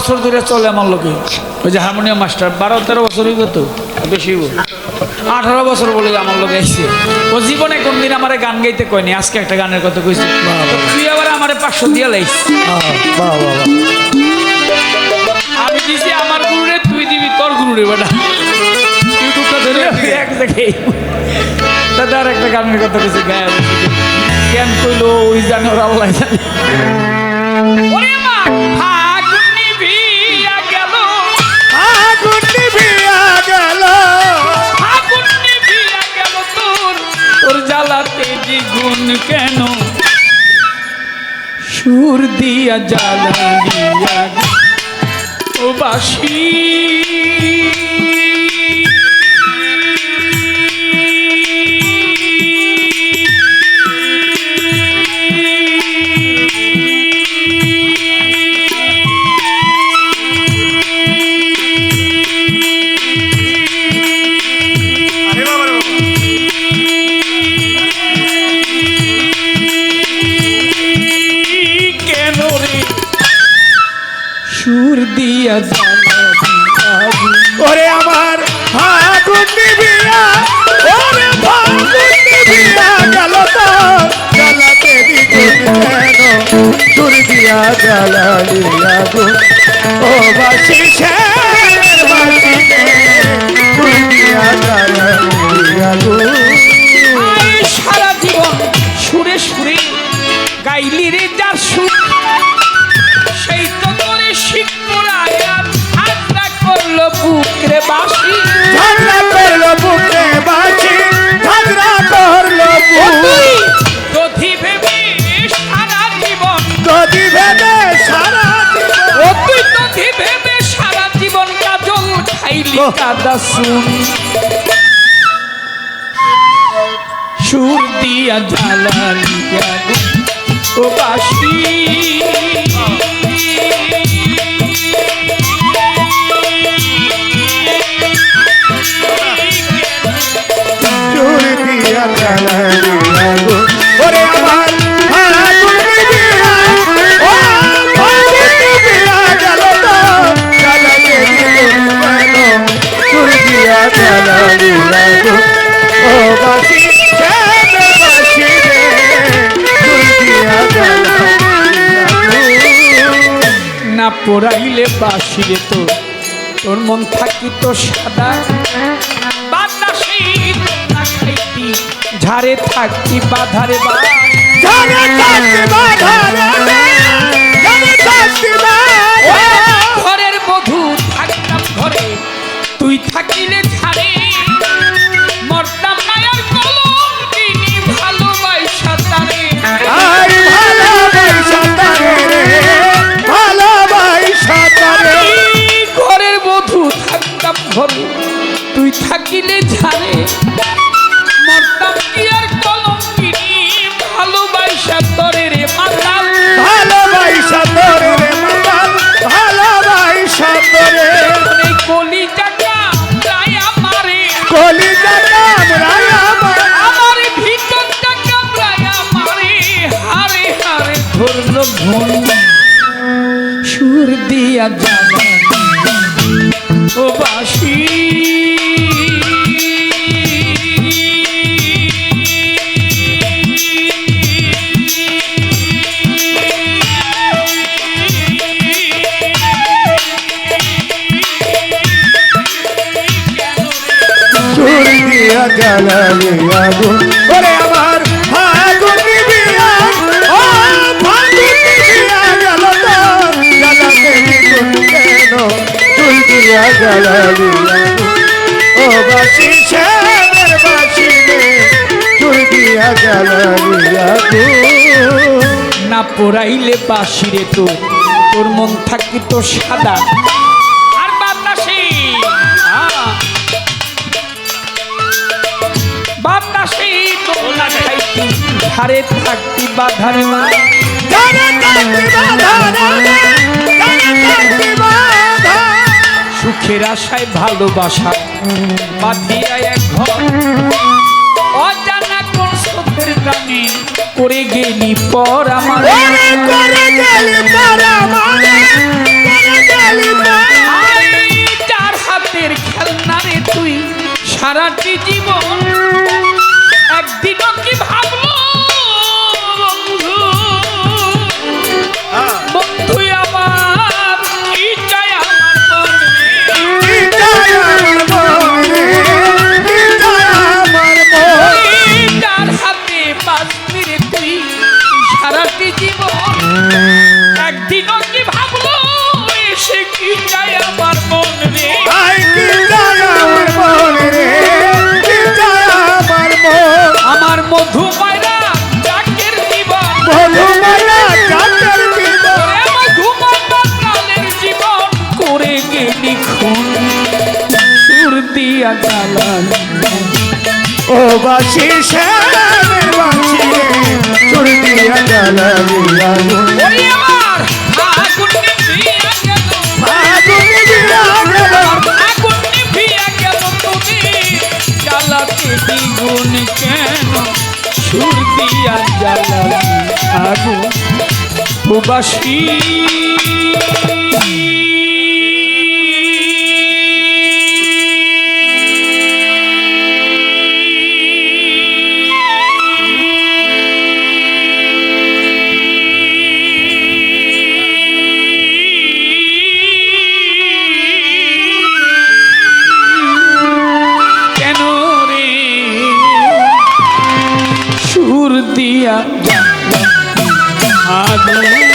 বছর ধরে চলে আমার লোকে ওই যে হারমোনিয়াম মাস্টার বারো তেরো বছর হইব তো বেশি আঠারো বছর বলে আমার লোকে এসছে ও জীবনে কোনদিন আমার গান গাইতে কয়নি আজকে একটা গানের কথা কইছি। তুই আবার আমার পাঁচশো দিয়া লাইস। আমি দিছি আমার গুরুরে তুই দিবি তোর গুরুরে বেটা। ইউটিউবটা ধরে এক জায়গায়। দাদা আর একটা গানের কথা কইছি গায়ে কেন কইলো ওই জানে ওরা আল্লাহ জানে। সুর দিয়া জ্বালা দিয়া ও বাসি। সুর দিয়া ওরে আমার ওরে ফাগুন কেন? দিয়া জ্বালালি আগুন ও বাসি শের বাসি দূর দিয়া জ্বালালি আগুন সারা জীবন সুরে সুরে গাইলি রে যার সুর। বাসি ঝগড়া করল বুকে বাসি ঝগড়া করল দধি ভেবে সারা জীবন যদি ভেবে সারা ও তুই দধি ভেবে সারা জীবন কাজল খাইলি কাদা শুন সুর দিয়া জ্বালালি ও বাসি পোড়াইলে বাসিরে তো। তোর মন থাকিত সাদা। ঝাড়ে থাকি বাধারে বা জানে থাকতে বাধা ঘুম সুর দিয়া জানা ও বাসি। জ্বালালি আগুন দিয়া ও বাসি রে না পোড়াইলে তো, তোর মন থাকি তো সাদা। আর না ধারে থাকতি বাধারে মা। জানে থাকতে বাধা রে জানে থাকতে বাধা সুখের আশায় ভালোবাসা বাঁধিয়া এক ঘর। অজানা কোন সুখের টানে করে গেলি পর আমার। করে গেলি পর আমার করে লালিতা আই যার হাতের খেলনা রে তুই সারাটি জীবন সারাটি জীবন একদিনও কি ভাবলো এসে কি চাই আমার মন রে? আমার মনে আমার মন? আমার জীবন। প্রাণের জীবন করে গেলি খুন। সুর দিয়া গালাল ও বাসি শ্যামের বাসি। রে সুর দিয়া জ্বালালি আগুন দ্বিগুণ কেন দিয়া আগুন